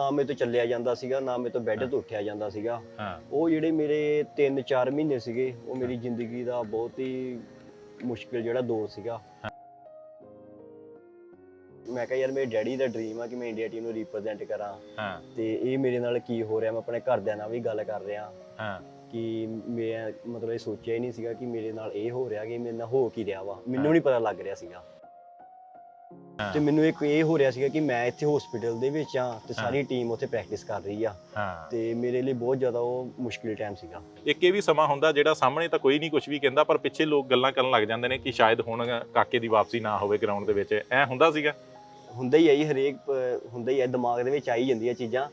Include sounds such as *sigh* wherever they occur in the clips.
ਨਾ ਮੇਰੇ ਤੋਂ ਚੱਲਿਆ ਜਾਂਦਾ ਸੀਗਾ ਨਾ ਮੇਰੇ ਤੋਂ ਬੈੱਡ ਤੋਂ ਉੱਠਿਆ ਜਾਂਦਾ ਸੀਗਾ। ਹਾਂ। ਉਹ ਜਿਹੜੇ ਮੇਰੇ 3-4 ਮਹੀਨੇ ਸੀਗੇ ਉਹ ਮੇਰੀ ਜ਼ਿੰਦਗੀ ਦਾ ਬਹੁਤ ਹੀ ਮੁਸ਼ਕਿਲ ਜਿਹੜਾ ਦੌਰ ਸੀਗਾ। ਮੈਂ ਕਿਹਾ ਯਾਰ ਮੇਰੇ ਡੈਡੀ ਦਾ ਡ੍ਰੀਮ ਆ ਕਿ ਮੈਂ ਇੰਡੀਆ ਟੀਮ ਨੂੰ ਰਿਪਰੈਜ਼ੈਂਟ ਕਰਾਂ। ਹਾਂ। ਤੇ ਇਹ ਮੇਰੇ ਨਾਲ ਕੀ ਹੋ ਰਿਹਾ ਮੈਂ ਆਪਣੇ ਘਰਦਿਆਂ ਨਾਲ ਵੀ ਗੱਲ ਕਰ ਰਿਹਾ। ਹਾਂ। ਕਿ ਮੈਂ ਮਤਲਬ ਇਹ ਸੋਚਿਆ ਹੀ ਨਹੀਂ ਸੀਗਾ ਕਿ ਮੇਰੇ ਨਾਲ ਇਹ ਹੋ ਰਿਹਾ ਕਿ ਮੇਰੇ ਨਾਲ ਹੋ ਕੀ ਰਿਹਾ ਵਾ। ਮੈਨੂੰ ਨਹੀਂ ਪਤਾ ਲੱਗ ਰਿਹਾ ਸੀਗਾ। ਤੇ ਮੈਨੂੰ ਇੱਕ ਇਹ ਹੋ ਰਿਹਾ ਸੀਗਾ ਕਿ ਮੈਂ ਇੱਥੇ ਹਸਪੀਟਲ ਦੇ ਵਿੱਚ ਆ ਤੇ ਸਾਰੀ ਟੀਮ ਉੱਥੇ ਪ੍ਰੈਕਟਿਸ ਕਰ ਰਹੀ ਆ। ਤੇ ਮੇਰੇ ਲਈ ਬਹੁਤ ਜ਼ਿਆਦਾ ਉਹ ਮੁਸ਼ਕਿਲ ਟਾਈਮ ਸੀਗਾ। ਇੱਕ ਇਹ ਵੀ ਸਮਾਂ ਹੁੰਦਾ ਜਿਹੜਾ ਸਾਹਮਣੇ ਤਾਂ ਕੋਈ ਨਹੀਂ ਕੁਝ ਵੀ ਕਹਿੰਦਾ ਪਰ ਪਿੱਛੇ ਲੋਕ ਗੱਲਾਂ ਕਰਨ ਲੱਗ ਜਾਂਦੇ ਨੇ ਕਿ ਸ਼ਾਇਦ ਹੁਣ ਕਾਕੇ ਦੀ ਵਾਪਸੀ ਨਾ ਹੋਵੇ ਗਰਾਊਂਡ ਦੇ ਵਿੱਚ। ਐ ਹੁੰਦਾ ਸੀਗਾ? ਹੁੰਦਾ ਹੀ ਹੈ ਜੀ ਹਰੇਕ ਹੁੰਦਾ ਹੀ ਹੈ ਦਿਮਾਗ ਦੇ ਵਿੱਚ ਆਈ ਜਾਂਦੀਆਂ ਚੀਜ਼ਾਂ।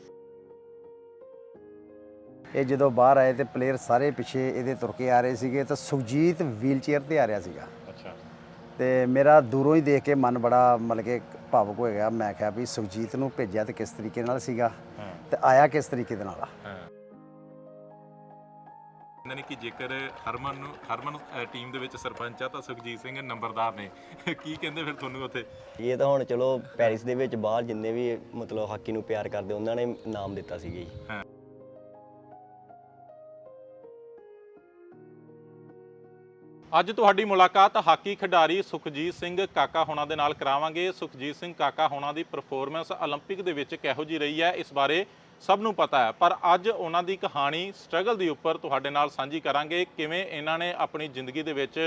ਇਹ ਜਦੋਂ ਬਾਹਰ ਆਏ ਤੇ ਪਲੇਅਰ ਸਾਰੇ ਪਿੱਛੇ ਇਹਦੇ ਤੁਰ ਕੇ ਆ ਰਹੇ ਸੀਗੇ ਤਾਂ ਸੁਖਜੀਤ ਵੀਲਚੇਅਰ ਤੇ ਆ ਰਿਹਾ ਸੀਗਾ। ਤੇ ਮੇਰਾ ਦੂਰੋਂ ਹੀ ਦੇਖ ਕੇ ਮਨ ਬੜਾ ਮਤਲਬ ਕਿ ਭਾਵੁਕ ਹੋ ਗਿਆ। ਮੈਂ ਕਿਹਾ ਵੀ ਸੁਖਜੀਤ ਨੂੰ ਭੇਜਿਆ ਤੇ ਕਿਸ ਤਰੀਕੇ ਨਾਲ ਸੀਗਾ ਤੇ ਆਇਆ ਕਿਸ ਤਰੀਕੇ ਦੇ ਨਾਲ ਆ। ਕਹਿੰਦੇ ਨੇ ਕਿ ਜੇਕਰ ਹਰਮਨ ਨੂੰ ਹਰਮਨ ਟੀਮ ਦੇ ਵਿੱਚ ਸਰਪੰਚ ਆ ਤਾਂ ਸੁਖਜੀਤ ਸਿੰਘ ਨੰਬਰਦਾਰ ਨੇ। ਕੀ ਕਹਿੰਦੇ ਫਿਰ ਤੁਹਾਨੂੰ ਉੱਥੇ? ਇਹ ਤਾਂ ਹੁਣ ਚਲੋ ਪੈਰਿਸ ਦੇ ਵਿੱਚ ਬਾਹਰ ਜਿੰਨੇ ਵੀ ਮਤਲਬ ਹਾਕੀ ਨੂੰ ਪਿਆਰ ਕਰਦੇ ਉਹਨਾਂ ਨੇ ਨਾਮ ਦਿੱਤਾ ਸੀਗਾ ਜੀ। ਅੱਜ ਤੁਹਾਡੀ ਮੁਲਾਕਾਤ ਹਾਕੀ ਖਿਡਾਰੀ ਸੁਖਜੀਤ ਸਿੰਘ ਕਾਕਾ ਹੋਣਾ ਦੇ ਨਾਲ ਕਰਾਵਾਂਗੇ ਸੁਖਜੀਤ ਸਿੰਘ ਕਾਕਾ ਹੋਣਾ ਦੀ ਪਰਫਾਰਮੈਂਸ 올림픽 ਦੇ ਵਿੱਚ ਕਿਹੋ ਜੀ ਰਹੀ ਹੈ ਇਸ ਬਾਰੇ ਸਭ ਨੂੰ ਪਤਾ ਹੈ ਪਰ ਅੱਜ ਉਹਨਾਂ ਦੀ ਕਹਾਣੀ ਸਟਰਗਲ ਦੀ ਉੱਪਰ ਤੁਹਾਡੇ ਨਾਲ ਸਾਂਝੀ ਕਰਾਂਗੇ ਕਿਵੇਂ ਇਹਨਾਂ ਨੇ ਆਪਣੀ ਜ਼ਿੰਦਗੀ ਦੇ ਵਿੱਚ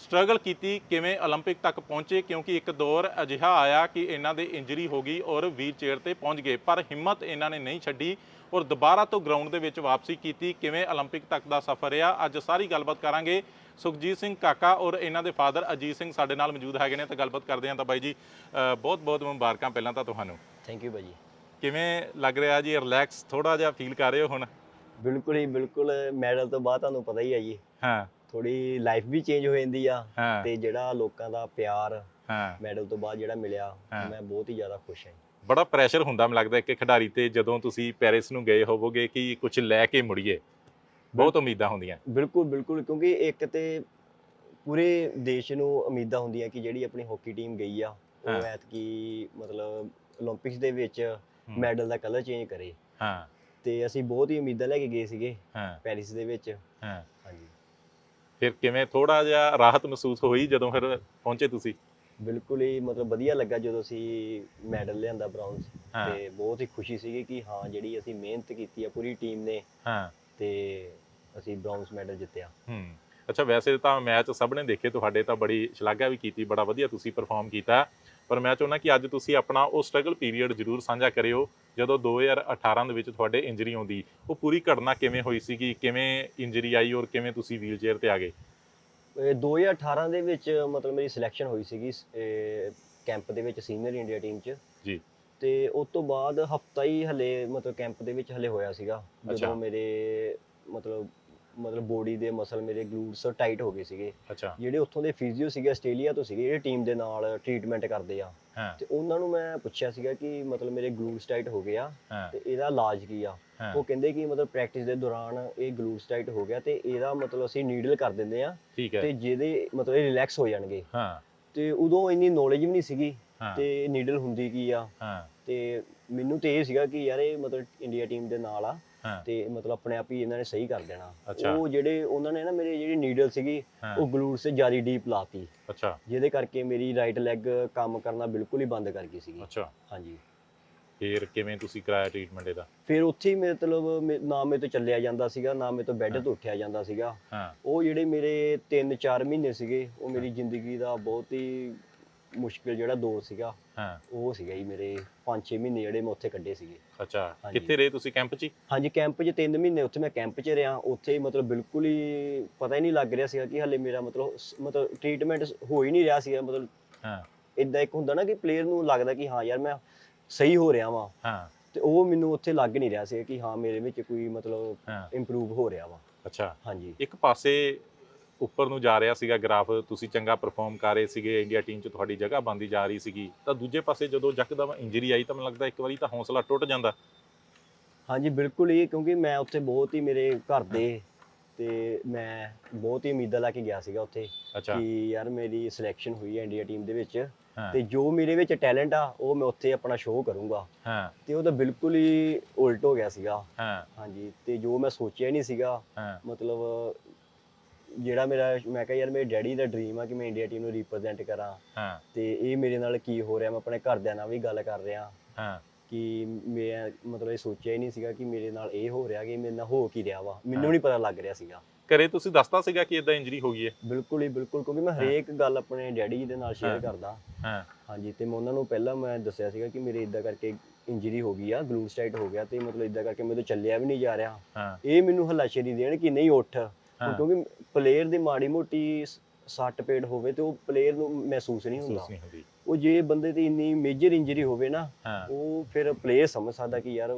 ਸਟਰਗਲ ਕੀਤੀ ਕਿਵੇਂ 올림픽 ਤੱਕ ਪਹੁੰਚੇ ਕਿਉਂਕਿ ਇੱਕ ਦੌਰ ਅਜਿਹਾ ਆਇਆ ਕਿ ਇਹਨਾਂ ਦੇ ਇੰਜਰੀ ਹੋ ਗਈ ਔਰ ਵੀਲ ਚੇਅਰ ਤੇ ਪਹੁੰਚ ਗਏ ਪਰ ਹਿੰਮਤ ਇਹਨਾਂ ਨੇ ਨਹੀਂ ਛੱਡੀ ਔਰ ਦੁਬਾਰਾ ਤੋਂ ਗਰਾਊਂਡ ਦੇ ਵਿੱਚ ਵਾਪਸੀ ਕੀਤੀ ਕਿਵੇਂ 올림픽 ਤੱਕ ਦਾ ਸਫ਼ਰ ਰਿਹਾ ਅੱਜ ਸਾਰੀ ਗੱਲਬਾਤ ਕਰਾਂਗੇ ਸੁਖਜੀਤ ਸਿੰਘ ਕਾਕਾ ਔਰ ਇਹਨਾਂ ਦੇ ਫਾਦਰ ਅਜੀਤ ਸਿੰਘ ਸਾਡੇ ਨਾਲ ਮੌਜੂਦ ਹੈਗੇ ਨੇ ਤਾਂ ਗੱਲਬਾਤ ਕਰਦੇ ਹਾਂ ਤਾਂ ਬਾਈ ਜੀ ਬਹੁਤ ਬਹੁਤ ਮੁਬਾਰਕਾਂ ਪਹਿਲਾਂ ਤਾਂ ਤੁਹਾਨੂੰ। ਥੈਂਕ ਯੂ ਭਾਜੀ। ਕਿਵੇਂ ਲੱਗ ਰਿਹਾ ਜੀ? ਰਿਲੈਕਸ ਥੋੜਾ ਜਿਹਾ ਫੀਲ ਕਰ ਰਹੇ ਹੋ ਹੁਣ? ਬਿਲਕੁਲ ਹੀ ਬਿਲਕੁਲ। ਮੈਡਲ ਤੋਂ ਬਾਅਦ ਤੁਹਾਨੂੰ ਪਤਾ ਹੀ ਹੈ ਜੀ। ਹਾਂ। ਥੋੜੀ ਲਾਈਫ ਵੀ ਚੇਂਜ ਹੋ ਜਾਂਦੀ ਆ। ਤੇ ਜਿਹੜਾ ਲੋਕਾਂ ਦਾ ਪਿਆਰ ਹਾਂ। ਮੈਡਲ ਤੋਂ ਬਾਅਦ ਜਿਹੜਾ ਮਿਲਿਆ। ਮੈਂ ਬਹੁਤ ਹੀ ਜ਼ਿਆਦਾ ਖੁਸ਼ ਹਾਂ ਬੜਾ ਪ੍ਰੈਸ਼ਰ ਹੁੰਦਾ ਮੈਨੂੰ ਲੱਗਦਾ ਇੱਕ ਖਿਡਾਰੀ ਤੇ ਜਦੋਂ ਤੁਸੀਂ ਪੈਰਿਸ ਨੂੰ ਗਏ ਹੋਵੋਗੇ ਕਿ ਕੁਝ ਲੈ ਕੇ ਮੁੜੀਏ। ਬਹੁਤ ਉਮੀਦਾਂ ਹੁੰਦੀਆਂ। ਬਿਲਕੁਲ ਬਿਲਕੁਲ ਕਿਉਂਕਿ ਇੱਕ ਤੇ ਪੂਰੇ ਦੇਸ਼ ਨੂੰ ਉਮੀਦਾਂ ਹੁੰਦੀਆਂ ਕਿ ਜਿਹੜੀ ਆਪਣੀ ਹਾਕੀ ਟੀਮ ਗਈ ਆ ਉਹ ਐਤਕੀ ਮਤਲਬ 올림픽ਸ ਦੇ ਵਿੱਚ ਮੈਡਲ ਦਾ ਕਲਰ ਚੇਂਜ ਕਰੇ। ਹਾਂ। ਤੇ ਅਸੀਂ ਬਹੁਤ ਹੀ ਉਮੀਦਾਂ ਲੈ ਕੇ ਗਏ ਸੀਗੇ ਹਾਂ। ਪੈਰਿਸ ਦੇ ਵਿੱਚ। ਹਾਂ। ਫਿਰ ਕਿਵੇਂ ਥੋੜਾ ਜਿਹਾ ਰਾਹਤ ਮਹਿਸੂਸ ਹੋਈ ਜਦੋਂ ਫਿਰ ਪਹੁੰਚੇ ਤੁਸੀਂ? ਬਿਲਕੁਲ ਹੀ ਮਤਲਬ ਵਧੀਆ ਲੱਗਾ ਜਦੋਂ ਅਸੀਂ ਮੈਡਲ ਲਿਆਂਦਾ ਬ੍ਰਾਊਨਸ ਤੇ ਬਹੁਤ ਹੀ ਖੁਸ਼ੀ ਸੀਗੀ ਕਿ ਹਾਂ ਜਿਹੜੀ ਅਸੀਂ ਮਿਹਨਤ ਕੀਤੀ ਆ ਪੂਰੀ ਟੀਮ ਨੇ। ਹਾਂ। ਤੇ ਅਸੀਂ ਬ੍ਰਾਊਨਜ਼ ਮੈਡਲ ਜਿੱਤਿਆ। ਹੂੰ। ਅੱਛਾ ਵੈਸੇ ਤਾਂ ਮੈਚ ਸਭ ਨੇ ਦੇਖੇ ਤੁਹਾਡੇ ਤਾਂ ਬੜੀ ਸ਼ਲਾਘਾ ਵੀ ਕੀਤੀ ਬੜਾ ਵਧੀਆ ਤੁਸੀਂ ਪਰਫਾਰਮ ਕੀਤਾ। ਪਰ ਮੈਂ ਚਾਹੁੰਦਾ ਕਿ ਅੱਜ ਤੁਸੀਂ ਆਪਣਾ ਉਹ ਸਟਰਗਲ ਪੀਰੀਅਡ ਜ਼ਰੂਰ ਸਾਂਝਾ ਕਰਿਓ ਜਦੋਂ 2018 ਦੇ ਵਿੱਚ ਤੁਹਾਡੇ ਇੰਜਰੀ ਆਉਂਦੀ। ਉਹ ਪੂਰੀ ਘਟਨਾ ਕਿਵੇਂ ਹੋਈ ਸੀਗੀ? ਕਿਵੇਂ ਇੰਜਰੀ ਆਈ ਔਰ ਕਿਵੇਂ ਤੁਸੀਂ ਵੀਲ ਚੇਅਰ ਤੇ ਆ ਗਏ? ਇਹ 2018 ਦੇ ਵਿੱਚ ਮਤਲਬ ਮੇਰੀ ਸਿਲੈਕਸ਼ਨ ਹੋਈ ਸੀਗੀ ਕੈਂਪ ਦੇ ਵਿੱਚ ਸੀਨੀਅਰ ਇੰਡੀਆ ਟੀਮ 'ਚ। ਜੀ। ਤੇ ਉਸ ਤੋਂ ਬਾਅਦ ਹਫਤਾ ਹੀ ਹਲੇ ਮਤਲਬ ਕੈਂਪ ਦੇ ਵਿੱਚ ਹਲੇ ਹੋਇਆ ਸੀਗਾ। ਜਦੋਂ ਮੇਰੇ ਮਤਲਬ ਮਤਲਬ ਬੋਡੀ ਦੇ ਮਸਲ ਮੇਰੇ ਗਲੂਟਸ ਟਾਈਟ ਹੋ ਗਏ ਸੀਗੇ। ਅੱਛਾ। ਜਿਹੜੇ ਉੱਥੋਂ ਦੇ ਫਿਜ਼ੀਓ ਸੀਗੇ ਆਸਟ੍ਰੇਲੀਆ ਤੋਂ ਸੀਗੇ ਜਿਹੜੇ ਟੀਮ ਦੇ ਨਾਲ ਟ੍ਰੀਟਮੈਂਟ ਕਰਦੇ ਆ। ਤੇ ਉਹਨਾਂ ਨੂੰ ਮੈਂ ਪੁੱਛਿਆ ਸੀਗਾ ਕਿ ਮਤਲਬ ਮੇਰੇ ਗਲੂਟਸ ਟਾਈਟ ਹੋ ਗਏ ਆ ਤੇ ਇਹਦਾ ਇਲਾਜ ਕੀ ਆ? ਉਹ ਕਹਿੰਦੇ ਕਿ ਮਤਲਬ ਪ੍ਰੈਕਟਿਸ ਦੇ ਦੌਰਾਨ ਇਹ ਗਲੂਟਸ ਟਾਈਟ ਹੋ ਗਿਆ ਤੇ ਇਹਦਾ ਮਤਲਬ ਅਸੀਂ ਨੀਡਲ ਕਰ ਦਿੰਦੇ ਆ ਤੇ ਜਿਹਦੇ ਮਤਲਬ ਇਹ ਰਿਲੈਕਸ ਹੋ ਜਾਣਗੇ। ਹਾਂ। ਤੇ ਉਦੋਂ ਇੰਨੀ ਨੌਲੇਜ ਵੀ ਨਹੀਂ ਸੀਗੀ ਤੇ ਨੀਡਲ ਹੁੰਦੀ ਕੀ ਆ। ਹਾਂ। ਤੇ ਮੈਨੂੰ ਤੇ ਇਹ ਸੀਗਾ ਕਿ ਯਾਰ ਇਹ ਮਤਲਬ ਇੰਡੀਆ ਟੀਮ ਦੇ ਨਾਲ ਆ। ਤੇ ਮਤਲਬ ਆਪਣੇ ਆਪ ਹੀ ਇਹਨਾਂ ਨੇ ਸਹੀ ਕਰ ਦੇਣਾ। ਉਹ ਜਿਹੜੇ ਉਹਨਾਂ ਨੇ ਨਾ ਮੇਰੇ ਜਿਹੜੀ ਨੀਡਲ ਸੀਗੀ ਉਹ ਗਲੂਟਸ ਤੇ ਜ਼ਿਆਦਾ ਡੀਪ ਲਾਤੀ। ਅੱਛਾ। ਜਿਹਦੇ ਕਰਕੇ ਮੇਰੀ ਰਾਈਟ ਲੈਗ ਕੰਮ ਕਰਨਾ ਬਿਲਕੁਲ ਹੀ ਬੰਦ ਕਰ ਗਈ ਸੀਗੀ। ਅੱਛਾ। ਹਾਂਜੀ। ਫਿਰ ਕਿਵੇਂ ਤੁਸੀਂ ਕਰਾਇਆ ਟ੍ਰੀਟਮੈਂਟ ਇਹਦਾ? ਫਿਰ ਉੱਥੇ ਹੀ ਮਤਲਬ ਨਾ ਮੇਰੇ ਤੋਂ ਚੱਲਿਆ ਜਾਂਦਾ ਸੀਗਾ ਨਾ ਮੇਰੇ ਤੋਂ ਬੈੱਡ ਤੋਂ ਉੱਠਿਆ ਜਾਂਦਾ ਸੀਗਾ। ਉਹ ਜਿਹੜੇ ਮੇਰੇ 3-4 ਮਹੀਨੇ ਸੀਗੇ ਉਹ ਮੇਰੀ ਜ਼ਿੰਦਗੀ ਦਾ ਬਹੁਤ ਹੀ ਮੁਸ਼ਕਿਲ ਜਿਹੜਾ ਦੌਰ ਸੀਗਾ। ਹਾਂ। ਉਹ ਸੀਗਾ ਜੀ ਮੇਰੇ 5-6 ਮਹੀਨੇ ਜਿਹੜੇ ਮੈਂ ਉੱਥੇ ਕੱਢੇ ਸੀਗੇ। ਅੱਛਾ ਹਾਂਜੀ। ਕਿੱਥੇ ਰਹੇ ਤੁਸੀਂ ਕੈਂਪ 'ਚ ਹੀ? ਹਾਂਜੀ ਕੈਂਪ 'ਚ 3 ਮਹੀਨੇ ਉੱਥੇ ਮੈਂ ਕੈਂਪ 'ਚ ਰਿਹਾ। ਉੱਥੇ ਮਤਲਬ ਬਿਲਕੁਲ ਹੀ ਪਤਾ ਹੀ ਨਹੀਂ ਲੱਗ ਰਿਹਾ ਸੀਗਾ ਕਿ ਹਲੇ ਮੇਰਾ ਮਤਲਬ ਸ- ਮਤਲਬ ਟ੍ਰੀਟਮੈਂਟ ਹੋ ਹੀ ਨਹੀਂ ਰਿਹਾ ਸੀਗਾ। ਮਤਲਬ ਹਾਂ। ਇਦਾਂ ਇੱਕ ਹੁੰਦਾ ਨਾ ਕਿ ਪਲੇਅਰ ਨੂੰ ਲੱਗਦਾ ਕਿ ਹਾਂ ਯਾਰ ਮੈਂ ਸਹੀ ਹੋ ਰਿਹਾ ਵਾਂ। ਹਾਂ। ਤੇ ਉਹ ਮੈਨੂੰ ਉੱਥੇ ਲੱਗ ਨਹੀਂ ਰਿਹਾ ਸੀਗਾ ਕਿ ਹਾਂ ਮੇਰੇ ਵਿੱਚ ਕੋਈ ਮਤਲਬ ਹਾਂ। ਇੰਪਰੂਵ ਹੋ ਰਿਹਾ ਵਾ। ਅੱਛਾ। ਹਾਂਜੀ। ਇੱਕ ਪਾਸੇ ਉੱਪਰ ਨੂੰ ਜਾ ਰਿਹਾ ਸੀਗਾ ਗ੍ਰਾਫ ਤੁਸੀਂ ਚੰਗਾ ਪਰਫਾਰਮ ਕਰ ਰਹੇ ਸੀਗੇ ਇੰਡੀਆ ਟੀਮ 'ਚ ਤੁਹਾਡੀ ਜਗ੍ਹਾ ਬਣਦੀ ਜਾ ਰਹੀ ਸੀਗੀ। ਤਾਂ ਦੂਜੇ ਪਾਸੇ ਜਦੋਂ ਯਕਦਮ ਇੰਜਰੀ ਆਈ ਤਾਂ ਮੈਨੂੰ ਲੱਗਦਾ ਇੱਕ ਵਾਰੀ ਤਾਂ ਹੌਸਲਾ ਟੁੱਟ ਜਾਂਦਾ। ਹਾਂਜੀ ਬਿਲਕੁਲ ਹੀ ਕਿਉਂਕਿ ਮੈਂ ਉੱਥੇ ਬਹੁਤ ਹੀ ਮੇਰੇ ਘਰ ਦੇ ਤੇ ਮੈਂ ਬਹੁਤ ਹੀ ਉਮੀਦਾਂ ਲਾ ਕੇ ਗਿਆ ਸੀਗਾ ਉੱਥੇ ਕਿ ਯਾਰ ਮੇਰੀ ਸਿਲੈਕਸ਼ਨ ਹੋਈ ਹੈ ਇੰਡੀਆ ਟੀਮ ਦੇ ਵਿੱਚ ਤੇ ਜੋ ਮੇਰੇ ਵਿੱਚ ਟੈਲੈਂਟ ਆ ਉਹ ਮੈਂ ਉੱਥੇ ਆਪਣਾ ਸ਼ੋਅ ਕਰੂੰਗਾ। ਹਾਂ। ਤੇ ਉਹ ਤਾਂ ਬਿਲਕੁਲ ਹੀ ਉਲਟ ਹੋ ਗਿਆ ਸੀਗਾ। ਹਾਂ। ਹਾਂਜੀ ਤੇ ਜੋ ਮੈਂ ਸੋਚਿਆ ਹੀ ਨਹੀਂ ਸੀਗਾ ਮਤਲਬ ਜਿਹੜਾ ਮੇਰਾ ਮੈਂ ਕਿਹਾ ਯਾਰ ਮੇਰੇ ਡੈਡੀ ਦਾ ਡ੍ਰੀਮ ਆ ਕਿ ਮੈਂ ਇੰਡੀਆ ਟੀਮ ਨੂੰ ਰਿਪਰੈਜ਼ੈਂਟ ਕਰਾਂ। ਹਾਂ। ਤੇ ਇਹ ਮੇਰੇ ਨਾਲ ਕੀ ਹੋ ਰਿਹਾ ਮੈਂ ਆਪਣੇ ਘਰਦਿਆਂ ਨਾਲ ਵੀ ਗੱਲ ਕਰ ਰਿਹਾ। ਹਾਂ। ਕਿ ਮੈਂ ਮਤਲਬ ਇਹ ਸੋਚਿਆ ਹੀ ਨਹੀਂ ਸੀਗਾ ਕਿ ਮੇਰੇ ਨਾਲ ਇਹ ਹੋ ਰਿਹਾ ਕਿ ਮੇਰੇ ਨਾਲ ਹੋ ਕੀ ਰਿਹਾ ਵਾ। ਮੈਨੂੰ ਨਹੀਂ ਪਤਾ ਲੱਗ ਰਿਹਾ ਸੀਗਾ। ਘਰੇ ਤੁਸੀਂ ਦੱਸਤਾ ਸੀਗਾ ਕਿ ਇਦਾਂ ਇੰਜਰੀ ਹੋ ਗਈ ਹੈ? ਬਿਲਕੁਲ ਹੀ ਬਿਲਕੁਲ। ਕਿਉਂਕਿ ਮੈਂ ਹਰੇਕ ਗੱਲ ਆਪਣੇ ਡੈਡੀ ਦੇ ਨਾਲ ਸ਼ੇਅਰ। ਕਰਦਾ। ਹਾਂ। ਹਾਂਜੀ ਤੇ ਮੈਂ ਉਹਨਾਂ ਨੂੰ ਪਹਿਲਾਂ ਮੈਂ ਦੱਸਿਆ ਸੀਗਾ ਕਿ ਮੇਰੇ ਇਦਾਂ ਕਰਕੇ ਇੰਜਰੀ ਹੋ ਗਈ ਆ ਗਲੂਸਟਾਈਟ ਹੋ ਗਿਆ ਤੇ ਮਤਲਬ ਇਦਾਂ ਕਰਕੇ ਮੇਰੇ ਤੋਂ ਚੱਲਿਆ ਵੀ ਨਹੀਂ ਜਾ ਰਿਹਾ। ਹਾਂ। ਇਹ ਮੈਨੂੰ ਹੱਲਾਸ਼ੇਰੀ ਦੇਣ ਕਿ ਨਹੀਂ ਉੱਠ। ਕਿਉਂਕਿ ਪਲੇਅਰ ਦੀ ਮਾੜੀ ਮੋਟੀ ਸੱਟ ਪੇਟ ਹੋਵੇ ਤੇ ਉਹ ਪਲੇਅਰ ਨੂੰ ਮਹਿਸੂਸ ਨਹੀਂ ਹੁੰਦਾ। ਉਹ ਜੇ ਬੰਦੇ ਦੀ ਇੰਨੀ ਮੇਜਰ ਇੰਜਰੀ ਹੋਵੇ ਨਾ ਉਹ ਫਿਰ ਪਲੇਅਰ ਸਮਝ ਸਕਦਾ ਕਿ ਯਾਰ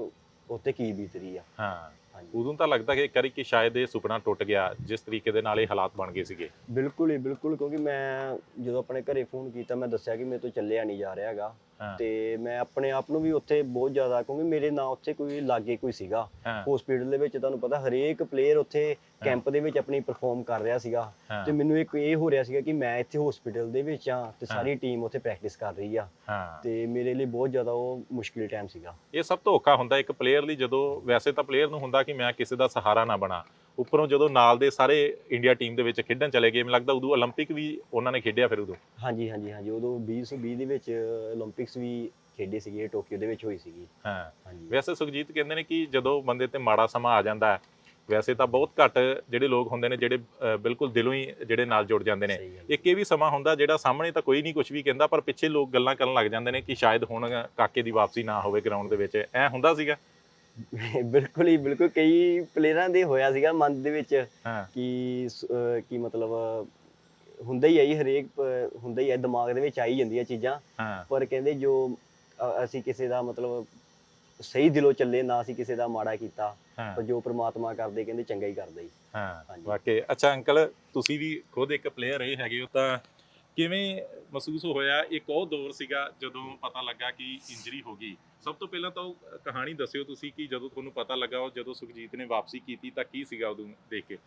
ਉੱਤੇ ਕੀ ਬੀਤ ਰਹੀ ਆ। ਹਾਂ। ਉਦੋਂ ਤਾਂ ਲੱਗਦਾ ਕਿ ਕਰੀ ਕਿ ਸ਼ਾਇਦ ਇਹ ਸੁਪਨਾ ਟੁੱਟ ਗਿਆ ਜਿਸ ਤਰੀਕੇ ਦੇ ਨਾਲ ਇਹ ਹਾਲਾਤ ਬਣ ਗਏ ਸੀਗੇ। ਬਿਲਕੁਲ ਹੀ ਬਿਲਕੁਲ ਕਿਉਂਕਿ ਮੈਂ ਜਦੋਂ ਆਪਣੇ ਘਰੇ ਫੋਨ ਕੀਤਾ ਮੈਂ ਦੱਸਿਆ ਕਿ ਮੇਰੇ ਤੋਂ ਚੱਲਿਆ ਨਹੀਂ ਜਾ ਰਿਹਾ ਹੈਗਾ। ਤੇ ਮੈਂ ਆਪਣੇ ਆਪ ਨੂੰ ਵੀ ਉੱਥੇ ਬਹੁਤ ਜ਼ਿਆਦਾ ਕਿਉਂਕਿ ਮੇਰੇ ਨਾਲ ਉੱਥੇ ਕੋਈ ਲਾਗੇ ਕੋਈ ਸੀਗਾ। ਹਸਪੀਟਲ ਦੇ ਵਿੱਚ ਤੁਹਾਨੂੰ ਪਤਾ ਹਰੇਕ ਪਲੇਅਰ ਉੱਥੇ ਕੈਂਪ ਦੇ ਵਿੱਚ ਆਪਣੀ ਪਰਫਾਰਮ ਕਰ ਰਿਹਾ ਸੀਗਾ। ਤੇ ਮੈਨੂੰ ਇੱਕ ਇਹ ਹੋ ਰਿਹਾ ਸੀਗਾ ਕਿ ਮੈਂ ਇੱਥੇ ਹਸਪੀਟਲ ਦੇ ਵਿੱਚ ਆ ਤੇ ਸਾਰੀ ਟੀਮ ਉੱਥੇ ਪ੍ਰੈਕਟਿਸ ਕਰ ਰਹੀ ਆ। ਤੇ ਮੇਰੇ ਲਈ ਬਹੁਤ ਜ਼ਿਆਦਾ ਉਹ ਮੁਸ਼ਕਿਲ ਟਾਈਮ ਸੀਗਾ। ਇਹ ਸਭ ਤੋਂ ਔਖਾ ਹੁੰਦਾ ਇੱਕ ਪਲੇਅਰ ਲਈ ਜਦੋਂ ਵੈਸੇ ਤਾਂ ਪਲੇਅਰ ਨੂੰ ਹੁੰਦਾ ਕਿ ਮੈਂ ਕਿਸੇ ਦਾ ਸਹਾਰਾ ਨਾ ਬਣਾ। ਉੱਪਰੋਂ ਜਦੋਂ ਨਾਲ ਦੇ ਸਾਰੇ ਇੰਡੀਆ ਟੀਮ ਦੇ ਵਿੱਚ ਖੇਡਣ ਚਲੇ ਗਏ ਮੈਨੂੰ ਲੱਗਦਾ ਉਦੋਂ 올림픽 ਵੀ ਉਹਨਾਂ ਨੇ ਖੇਡਿਆ ਫਿਰ ਉਦੋਂ। ਹਾਂਜੀ ਹਾਂਜੀ ਹਾਂਜੀ ਉਦੋਂ 2020 ਦੇ ਵਿੱਚ 올림픽ਸ ਵੀ ਖੇਡੇ ਸੀਗੇ ਟੋਕੀਓ ਦੇ ਵਿੱਚ ਹੋਈ ਸੀਗੀ। ਹਾਂ। ਵੈਸੇ ਸੁਖਜੀਤ ਕਹਿੰਦੇ ਨੇ ਕਿ ਜਦੋਂ ਬੰਦੇ ਤੇ ਮਾੜਾ ਸਮਾਂ ਆ ਜਾਂਦਾ ਵੈਸੇ ਤਾਂ ਬਹੁਤ ਘੱਟ ਜਿਹੜੇ ਲੋਕ ਹੁੰਦੇ ਨੇ ਜਿਹੜੇ ਬਿਲਕੁਲ ਦਿਲੋਂ ਹੀ ਜਿਹੜੇ ਨਾਲ ਜੁੜ ਜਾਂਦੇ ਨੇ। ਇੱਕ ਇਹ ਵੀ ਸਮਾਂ ਹੁੰਦਾ ਜਿਹੜਾ ਸਾਹਮਣੇ ਤਾਂ ਕੋਈ ਨਹੀਂ ਕੁਝ ਵੀ ਕਹਿੰਦਾ ਪਰ ਪਿੱਛੇ ਲੋਕ ਗੱਲਾਂ ਕਰਨ ਲੱਗ ਜਾਂਦੇ ਨੇ ਕਿ ਸ਼ਾਇਦ ਹੁਣ ਕਾਕੇ ਦੀ ਵਾਪਸੀ ਨਾ ਹੋਵੇ ਗਰਾਊਂਡ ਦੇ ਵਿੱਚ। ਐ ਹੁੰਦਾ ਸੀਗਾ। *laughs* ਬਿਲਕੁਲ ਹੀ ਬਿਲਕੁਲ। ਕਈ ਪਲੇਅਰਾਂ ਦੇ ਹੋਇਆ ਸੀਗਾ ਮਨ ਦੇ ਵਿੱਚ ਹਾਂ। ਕਿ ਸ- ਅਹ ਕੀ ਮਤਲਬ ਹੁੰਦਾ ਹੀ ਹੈ ਜੀ ਹਰੇਕ ਪ- ਹੁੰਦਾ ਹੀ ਹੈ ਦਿਮਾਗ ਦੇ ਵਿੱਚ ਆਈ ਜਾਂਦੀਆਂ ਚੀਜ਼ਾਂ। ਹਾਂ। ਪਰ ਕਹਿੰਦੇ ਜੋ ਅ- ਅਸੀਂ ਕਿਸੇ ਦਾ ਮਤਲਬ ਸਹੀ ਦਿਲੋਂ ਚੱਲੇ ਨਾ ਅਸੀਂ ਕਿਸੇ ਦਾ ਮਾੜਾ ਕੀਤਾ ਹਾਂ। ਪਰ ਜੋ ਪ੍ਰਮਾਤਮਾ ਕਰਦੇ ਕਹਿੰਦੇ ਚੰਗਾ ਹੀ ਕਰਦਾ ਹੀ ਹਾਂ। ਹਾਂਜੀ। ਵਾਕਈ ਅੱਛਾ ਅੰਕਲ ਤੁਸੀਂ ਵੀ ਖੁਦ ਇੱਕ ਪਲੇਅਰ ਰਹੇ ਹੈਗੇ ਹੋ ਤਾਂ ਕਿਵੇਂ ਮਹਿਸੂਸ ਹੋਇਆ? ਇੱਕ ਉਹ ਦੌਰ ਸੀਗਾ ਜਦੋਂ ਪਤਾ ਲੱਗਾ ਕਿ ਇੰਜਰੀ ਹੋ ਗਈ। ਸਭ ਤੋਂ ਪਹਿਲਾਂ ਤਾਂ ਉਹ ਕਹਾਣੀ ਦੱਸਿਓ ਤੁਸੀਂ ਕਿ ਜਦੋਂ ਤੁਹਾਨੂੰ ਪਤਾ ਲੱਗਾ ਉਹ ਜਦੋਂ ਸੁਖਜੀਤ ਨੇ ਵਾਪਸੀ ਕੀਤੀ ਤਾਂ ਕੀ ਸੀਗਾ ਉਦੋਂ ਦੇਖ ਕੇ?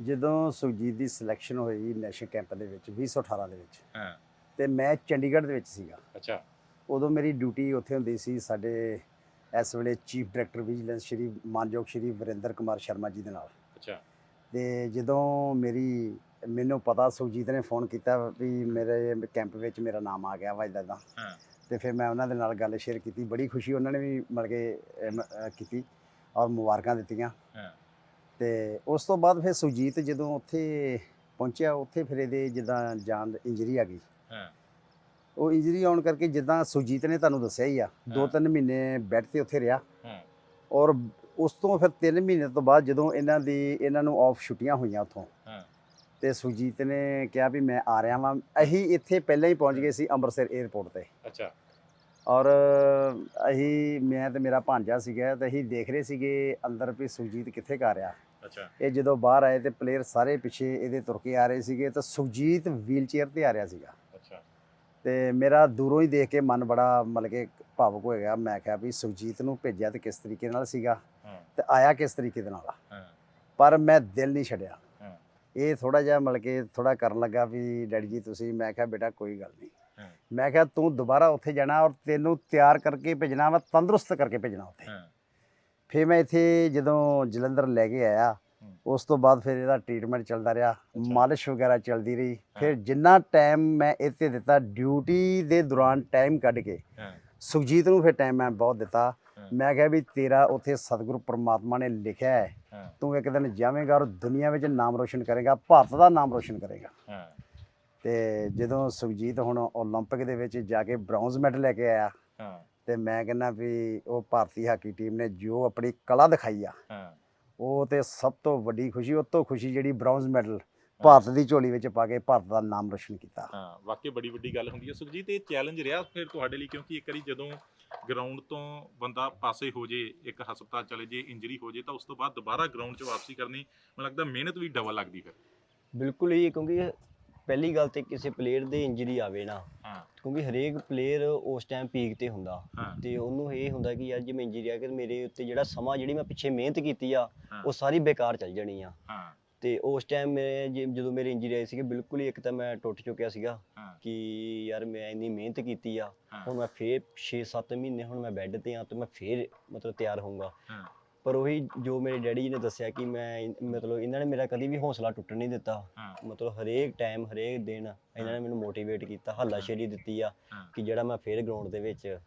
ਜਦੋਂ ਸੁਖਜੀਤ ਦੀ ਸਿਲੈਕਸ਼ਨ ਹੋਈ ਨੈਸ਼ਨਲ ਕੈਂਪ ਦੇ ਵਿੱਚ 2018 ਦੇ ਵਿੱਚ ਹਾਂ। ਤੇ ਮੈਂ ਚੰਡੀਗੜ੍ਹ ਦੇ ਵਿੱਚ ਸੀਗਾ। ਅੱਛਾ। ਉਦੋਂ ਮੇਰੀ ਡਿਊਟੀ ਉੱਥੇ ਹੁੰਦੀ ਸੀ ਸਾਡੇ ਇਸ ਵੇਲੇ ਚੀਫ ਡਾਇਰੈਕਟਰ ਵਿਜੀਲੈਂਸ ਸ਼੍ਰੀ ਮਾਨਯੋਗ ਸ਼੍ਰੀ ਵਰਿੰਦਰ ਕੁਮਾਰ ਸ਼ਰਮਾ ਜੀ ਦੇ ਨਾਲ। ਅੱਛਾ। ਤੇ ਜਦੋਂ ਮੇਰੀ ਮੈਨੂੰ ਪਤਾ ਸੁਖਜੀਤ ਨੇ ਫੋਨ ਕੀਤਾ ਵੀ ਮੇਰੇ ਕੈਂਪ ਵਿੱਚ ਮੇਰਾ ਨਾਮ ਆ ਗਿਆ ਵਾ ਇੱਦਾਂ ਦਾ ਹਾਂ। ਤੇ ਫਿਰ ਮੈਂ ਉਹਨਾਂ ਦੇ ਨਾਲ ਗੱਲ ਸ਼ੇਅਰ ਕੀਤੀ ਬੜੀ ਖੁਸ਼ੀ ਉਹਨਾਂ ਨੇ ਵੀ ਮਿਲ ਕੇ ਕੀਤੀ ਔਰ ਮੁਬਾਰਕਾਂ ਦਿੱਤੀਆਂ। ਤੇ ਉਸ ਤੋਂ ਬਾਅਦ ਫਿਰ ਸੁਜੀਤ ਜਦੋਂ ਉੱਥੇ ਪਹੁੰਚਿਆ ਉੱਥੇ ਫਿਰ ਇਹਦੇ ਜਿੱਦਾਂ ਜਾਨ ਇੰਜਰੀ ਆ ਗਈ। ਹਾਂ। ਉਹ ਇੰਜਰੀ ਆਉਣ ਕਰਕੇ ਜਿੱਦਾਂ ਸੁਜੀਤ ਨੇ ਤੁਹਾਨੂੰ ਦੱਸਿਆ ਹੀ ਆ ਦੋ ਹਾਂ। ਤਿੰਨ ਮਹੀਨੇ ਬੈੱਡ ਤੇ ਉੱਥੇ ਰਿਹਾ। ਹਾਂ। ਔਰ ਉਸ ਤੋਂ ਫਿਰ 3 ਮਹੀਨੇ ਤੋਂ ਬਾਅਦ ਜਦੋਂ ਇਹਨਾਂ ਦੀ ਇਹਨਾਂ ਨੂੰ ਆਫ ਛੁੱਟੀਆਂ ਹੋਈਆਂ ਉੱਥੋਂ ਤੇ ਸੁਜੀਤ ਨੇ ਕਿਹਾ ਵੀ ਮੈਂ ਆ ਰਿਹਾ ਵਾਂ। ਅਸੀਂ ਇੱਥੇ ਪਹਿਲਾਂ ਹੀ ਪਹੁੰਚ ਗਏ ਸੀ ਅੰਮ੍ਰਿਤਸਰ 에ਅਰਪੋਰਟ ਤੇ। ਅੱਛਾ। ਔਰ ਅਸੀਂ ਮੈਂ ਤੇ ਮੇਰਾ ਭਾਂਜਾ ਸੀਗਾ ਤੇ ਅਸੀਂ ਦੇਖ ਰਹੇ ਸੀਗੇ ਅੰਦਰ ਵੀ ਸੁਖਜੀਤ ਕਿੱਥੇ ਕਰ ਰਿਹਾ ਅੱਛਾ। ਇਹ ਜਦੋਂ ਬਾਹਰ ਆਏ ਤੇ ਪਲੇਅਰ ਸਾਰੇ ਪਿੱਛੇ ਇਹਦੇ ਤੁਰ ਕੇ ਆ ਰਹੇ ਸੀਗੇ ਤਾਂ ਸੁਖਜੀਤ ਵੀਲ ਚੇਅਰ ਤੇ ਆ ਰਿਹਾ ਸੀਗਾ। ਅੱਛਾ। ਤੇ ਮੇਰਾ ਦੂਰੋਂ ਹੀ ਦੇਖ ਕੇ ਮਨ ਬੜਾ ਮਤਲਬ ਕਿ ਭਾਵੁਕ ਹੋ ਗਿਆ। ਮੈਂ ਕਿਹਾ ਵੀ ਸੁਖਜੀਤ ਨੂੰ ਭੇਜਿਆ ਤੇ ਕਿਸ ਤਰੀਕੇ ਨਾਲ ਸੀਗਾ ਤੇ ਆਇਆ ਕਿਸ ਤਰੀਕੇ ਦੇ ਨਾਲ। ਪਰ ਮੈਂ ਦਿਲ ਨਹੀਂ ਛੱਡਿਆ। ਇਹ ਥੋੜਾ ਜਿਹਾ ਮਤਲਬ ਕਿ ਥੋੜਾ ਕਰਨ ਲੱਗਾ ਵੀ ਡੈਡੀ ਜੀ ਤੁਸੀਂ ਮੈਂ ਕਿਹਾ ਬੇਟਾ ਕੋਈ ਗੱਲ ਨਹੀਂ। ਮੈਂ ਕਿਹਾ ਤੂੰ ਦੁਬਾਰਾ ਉੱਥੇ ਜਾਣਾ ਔਰ ਤੈਨੂੰ ਤਿਆਰ ਕਰਕੇ ਭੇਜਣਾ ਵਾ ਤੰਦਰੁਸਤ ਕਰਕੇ ਭੇਜਣਾ ਉੱਥੇ ਫਿਰ ਮੈਂ ਇੱਥੇ ਜਦੋਂ ਜਲੰਧਰ ਲੈ ਕੇ ਆਇਆ। ਉਸ ਤੋਂ ਬਾਅਦ ਫਿਰ ਇਹਦਾ ਟ੍ਰੀਟਮੈਂਟ ਚੱਲਦਾ ਰਿਹਾ ਮਾਲਿਸ਼ ਵਗੈਰਾ ਚੱਲਦੀ ਰਹੀ ਫਿਰ। ਜਿੰਨਾ ਟਾਈਮ ਮੈਂ ਇੱਥੇ ਦਿੱਤਾ ਡਿਊਟੀ ਦੇ ਦੌਰਾਨ ਟਾਈਮ ਕੱਢ ਕੇ ਸੁਖਜੀਤ ਨੂੰ ਫਿਰ ਟਾਈਮ ਮੈਂ ਬਹੁਤ ਦਿੱਤਾ। ਮੈਂ ਕਿਹਾ ਵੀ ਤੇਰਾ ਉੱਥੇ ਸਤਿਗੁਰੂ ਪ੍ਰਮਾਤਮਾ ਨੇ ਲਿਖਿਆ ਹੈ ਹਾਂ ਤੂੰ ਇੱਕ ਦਿਨ ਜਾਵੇਂਗਾ ਔਰ ਦੁਨੀਆ ਵਿੱਚ ਨਾਮ ਰੋਸ਼ਨ ਕਰੇਗਾ ਭਾਰਤ ਦਾ ਨਾਮ ਰੋਸ਼ਨ ਕਰੇਗਾ ਹਾਂ ਤੇ ਜਦੋਂ ਸੁਖਜੀਤ ਹੁਣ 올림픽 ਦੇ ਵਿੱਚ ਜਾ ਕੇ ਬ੍ਰੌਂਜ਼ ਮੈਡਲ ਲੈ ਕੇ ਆਇਆ ਹਾਂ ਤੇ ਮੈਂ ਕਹਿੰਦਾ ਵੀ ਉਹ ਭਾਰਤੀ ਹਾਕੀ ਟੀਮ ਨੇ ਜੋ ਆਪਣੀ ਕਲਾ ਦਿਖਾਈ ਆ ਹਾਂ ਉਹ ਤੇ ਸਭ ਤੋਂ ਵੱਡੀ ਖੁਸ਼ੀ ਉਹ ਤੋਂ ਖੁਸ਼ੀ ਜਿਹੜੀ ਬ੍ਰੌਂਜ਼ ਮੈਡਲ ਭਾਰਤ ਦੀ ਝੋਲੀ ਵਿੱਚ ਪਾ ਕੇ ਭਾਰਤ ਦਾ ਨਾਮ ਰੋਸ਼ਨ ਕੀਤਾ ਹਾਂ ਵਾਕਈ ਬੜੀ ਵੱਡੀ ਗੱਲ ਹੁੰਦੀ ਹੈ ਸੁਖਜੀਤ ਇਹ ਚੈਲੰਜ ਰਿਹਾ ਫਿਰ ਤੁਹਾਡੇ ਲਈ ਕਿਉਂਕਿ ਇੱਕ ਵਾਰੀ ਜਦੋਂ ਗਰਾਊਂਡ ਤੋਂ ਬੰਦਾ ਪਾਸੇ ਹੋ ਜੇ ਇੱਕ ਹਸਪਤਾਲ ਚਲੇ ਜੇ ਇੰਜਰੀ ਹੋ ਜੇ ਤਾਂ ਉਸ ਤੋਂ ਬਾਅਦ ਦੁਬਾਰਾ ਗਰਾਊਂਡ 'ਚ ਵਾਪਸੀ ਕਰਨੀ ਮੈਨੂੰ ਲੱਗਦਾ ਮਿਹਨਤ ਵੀ ਡਬਲ ਲੱਗਦੀ ਫਿਰ। ਬਿਲਕੁਲ ਹੀ ਕਿਉਂਕਿ ਪਹਿਲੀ ਗੱਲ ਤੇ ਕਿਸੇ ਪਲੇਅਰ ਦੇ ਇੰਜਰੀ ਆਵੇ ਨਾ ਹਾਂ। ਕਿਉਂਕਿ ਹਰੇਕ ਪਲੇਅਰ ਉਸ ਟਾਈਮ ਪੀਕ ਤੇ ਹੁੰਦਾ। ਤੇ ਉਹਨੂੰ ਇਹ ਹੁੰਦਾ ਕਿ ਯਾਰ ਜੇ ਮੈਂ ਇੰਜਰੀ ਆ ਕੇ ਮੇਰੇ ਉੱਤੇ ਜਿਹੜਾ ਸਮਾਂ ਜਿਹੜੀ ਮੈਂ ਪਿੱਛੇ ਮਿਹਨਤ ਕੀਤੀ ਆ। ਉਹ ਸਾਰੀ ਬੇਕਾਰ ਚੱਲ ਜਾਣੀ ਆ। ਹਾਂ। ਤੇ ਉਸ ਟਾਈਮ ਮੈਂ ਜੇ- ਜਦੋਂ ਮੇਰੀ ਇੰਜਰੀ ਆਈ ਸੀ ਬਿਲਕੁਲ ਹੀ ਇੱਕ ਤਾਂ ਮੈਂ ਟੁੱਟ ਚੁੱਕਿਆ ਸੀਗਾ ਹਾਂ। ਕਿ ਯਾਰ ਮੈਂ ਇੰਨੀ ਮਿਹਨਤ ਕੀਤੀ ਆ ਹਾਂ। ਹੁਣ ਮੈਂ ਫੇਰ 6-7 ਮਹੀਨੇ ਹੁਣ ਮੈਂ ਬੈੱਡ ਤੇ ਆ ਤੇ ਮੈਂ ਫੇਰ ਮਤਲਬ ਤਿਆਰ ਹੋਊਂਗਾ। ਹਾਂ। ਪਰ ਉਹੀ ਜੋ ਮੇਰੇ ਡੈਡੀ ਜੀ ਨੇ ਦੱਸਿਆ ਕਿ ਮੈਂ ਇਨ- ਮਤਲਬ ਇਹਨਾਂ ਨੇ ਮੇਰਾ ਕਦੀ ਵੀ ਹੌਸਲਾ ਟੁੱਟਣ ਨਹੀਂ ਦਿੱਤਾ। ਹਾਂ। ਮਤਲਬ ਹਰੇਕ ਟਾਈਮ ਹਰੇਕ ਦਿਨ ਇਹਨਾਂ ਨੇ ਮੈਨੂੰ ਮੋਟੀਵੇਟ ਕੀਤਾ ਹੱਲਾਸ਼ੇਰੀ ਦਿੱਤੀ ਆ ਹਾਂ। ਕਿ ਜਿਹੜਾ ਮੈਂ ਫੇਰ ਗਰਾਊਂਡ ਦੇ ਵਿੱਚ